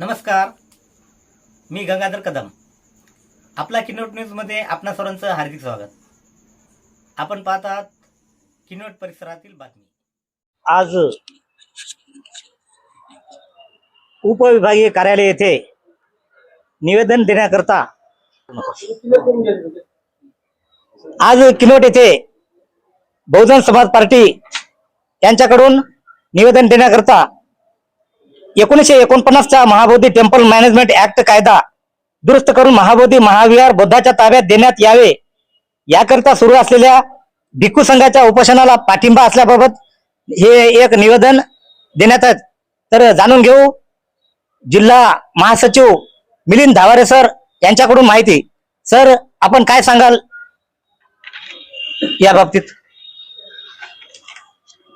नमस्कार. मी गंगाधर कदम. आपला किनोट न्यूजमध्ये आपणा सर्वांचं हार्दिक स्वागत. आपण पाहतात किनोट परिसरातील बातमी. आज उपविभागीय कार्यालय येथे निवेदन देण्याकरता आज किनोट येथे बहुजन समाज पार्टी यांच्याकडून निवेदन देण्याकरता एकोणीसशे एकोणपन्नासचा महाबोधी टेम्पल मॅनेजमेंट ऍक्ट कायदा दुरुस्त करून महाबोधी महाविहार बुद्धाच्या ताब्यात देण्यात यावे. याकरिता सुरू असलेल्या भिक्खू संघाच्या उपोषणाला पाठिंबा असल्याबाबत हे एक निवेदन देण्यात तर जाणून घेऊ जिल्हा महासचिव मिलिंद धावारे सर यांच्याकडून माहिती. सर आपण काय सांगाल या बाबतीत?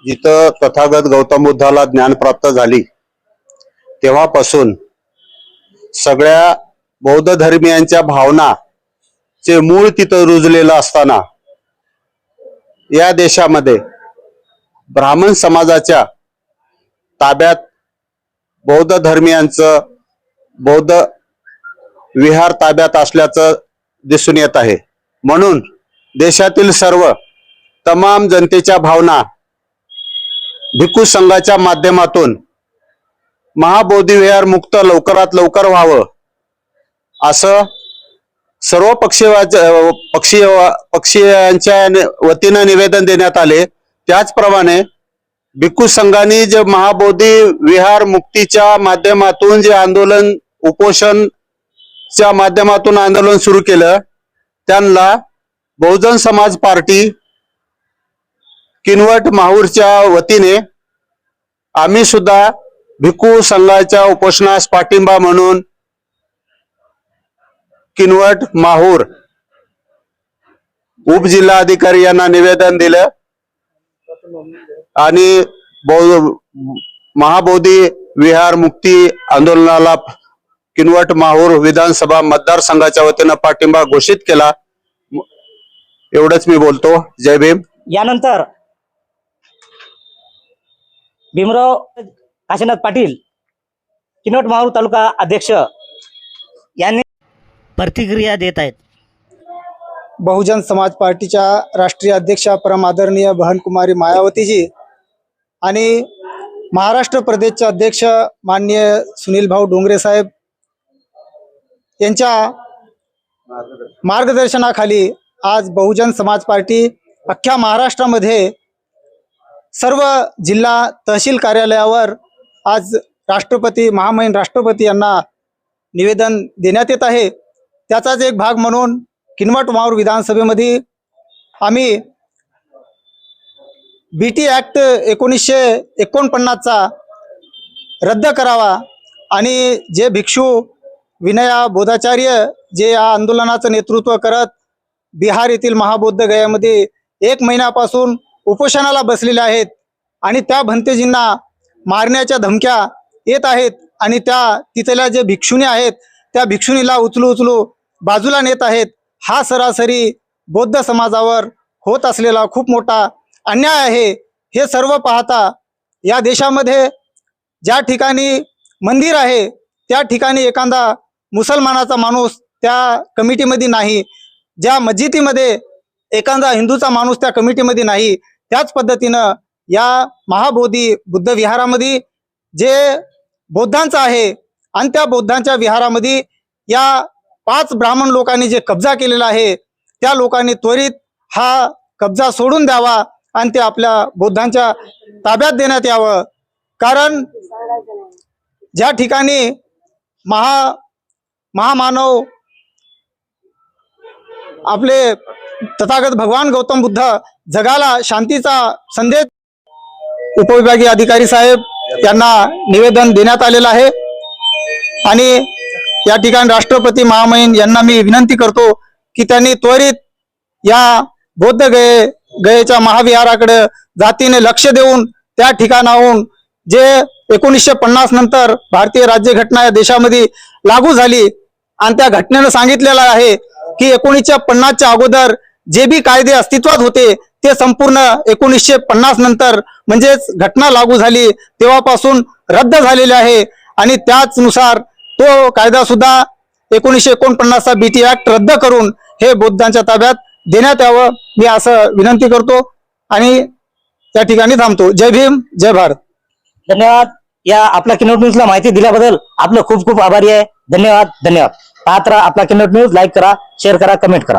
जिथं तथागत गौतम बुद्धाला ज्ञान प्राप्त झाली तेव्हापासून सगळ्या बौद्ध धर्मियांच्या भावना चे मूळ तिथं रुजलेलं असताना या देशामध्ये ब्राह्मण समाजाच्या ताब्यात बौद्ध धर्मियांचं बौद्ध विहार ताब्यात असल्याचं दिसून येत आहे. म्हणून देशातील सर्व तमाम जनतेच्या भावना भिक्खू संघाच्या माध्यमातून महाबोधी विहार मुक्त लवकरात लवकर व्हावं. असं सर्व पक्षीय पक्षीय पक्षीयांच्या वतीनं निवेदन देण्यात आले. त्याचप्रमाणे भिक्खू संघाने जे महाबोधी विहार मुक्तीच्या माध्यमातून जे आंदोलन उपोषणच्या माध्यमातून आंदोलन सुरू केलं त्यांना बहुजन समाज पार्टी किनवट माहूरच्या वतीने आम्ही सुद्धा भिक्खू संघाच्या उपोषणास पाठिंबा म्हणून किनवट माहूर उपजिल्हाधिकारी यांना निवेदन दिलं. आणि महाबोधी विहार मुक्ती आंदोलनाला किनवट माहूर विधानसभा मतदारसंघाच्या वतीनं पाठिंबा घोषित केला. एवढंच मी बोलतो. जय भीम. यानंतर भीमराव काशीनाथ पाटील किनवट माहूर तालुका अध्यक्ष यांनी प्रतिक्रिया देत आहेत. बहुजन समाज पार्टीच्या राष्ट्रीय अध्यक्षा परम आदरणीय बहनकुमारी मायावतीजी आणि महाराष्ट्र प्रदेशचे अध्यक्ष माननीय सुनील भाऊ डोंगरे साहेब यांच्या मार्गदर्शनाखाली आज बहुजन समाज पार्टी अख्ख्या महाराष्ट्रामध्ये सर्व जिल्हा तहसील कार्यालयावर आज राष्ट्रपती महामहिम राष्ट्रपती यांना निवेदन देण्यात येत आहे. त्याचाच एक भाग म्हणून किनवट माऊर विधानसभेमध्ये आम्ही बी टी ॲक्ट एकोणीसशे एकोणपन्नासचा रद्द करावा आणि जे भिक्षू विनया बोधाचार्य जे या आंदोलनाचं नेतृत्व करत बिहार येथील महाबौद्ध गयामध्ये एक महिन्यापासून उपोषणाला बसलेले आहेत आणि त्या भंतेजींना मारण्याच्या धमक्या येत आहेत आणि त्या तिथल्या जे भिक्षुणी आहेत त्या भिक्षुनीला उचलू उचलू बाजूला नेत आहेत. हा सरासरी बौद्ध समाजावर होत असलेला खूप मोठा अन्याय आहे. हे सर्व पाहता या देशामध्ये ज्या ठिकाणी मंदिर आहे त्या ठिकाणी एखादा मुसलमानाचा माणूस त्या कमिटीमध्ये नाही. ज्या मस्जिदीमध्ये एखादा हिंदूचा माणूस त्या कमिटीमध्ये नाही त्याच पद्धतीनं या महाबोधी बुद्ध विहारामध्ये जे बौद्धांचं आहे आणि त्या बौद्धांच्या विहारामध्ये या पाच ब्राह्मण लोकांनी जे कब्जा केलेला आहे त्या लोकांनी त्वरित हा कब्जा सोडून द्यावा आणि ते आपल्या बौद्धांच्या ताब्यात देण्यात यावं. कारण ज्या ठिकाणी महा महामानव आपले तथागत भगवान गौतम बुद्ध जगाला शांतीचा संदेश उपविभागीय अधिकारी साहेब यांना निवेदन देण्यात आलेलं आहे. आणि या ठिकाणी राष्ट्रपती महामहिम यांना मी विनंती करतो की त्यांनी त्वरित या बौद्ध गये गयेच्या महाविहाराकडे जातीने लक्ष देऊन त्या ठिकाणाहून जे एकोणीसशे पन्नास नंतर भारतीय राज्यघटना या देशामध्ये लागू झाली आणि त्या घटनेनं सांगितलेलं आहे की एकोणीसशे पन्नासच्या अगोदर जे बी कायदे अस्तित्वात होते ते संपूर्ण एकोणीसशे पन्नास नंतर म्हणजेच घटना लागू झाली तेव्हापासून रद्द झालेले आहे. आणि त्याचनुसार तो कायदा सुद्धा एकोणीसशे एकोणपन्नासचा बीटी ऍक्ट रद्द करून हे बौद्धांच्या ताब्यात देण्यात यावं. मी असं विनंती करतो आणि त्या ठिकाणी थांबतो. जय भीम जय भारत. धन्यवाद. या आपल्या किनोट न्यूजला माहिती दिल्याबद्दल आपलं खूप खूप आभारी आहे. धन्यवाद धन्यवाद. पाहत राहा आपला किनोट न्यूज लाईक करा शेअर करा कमेंट करा.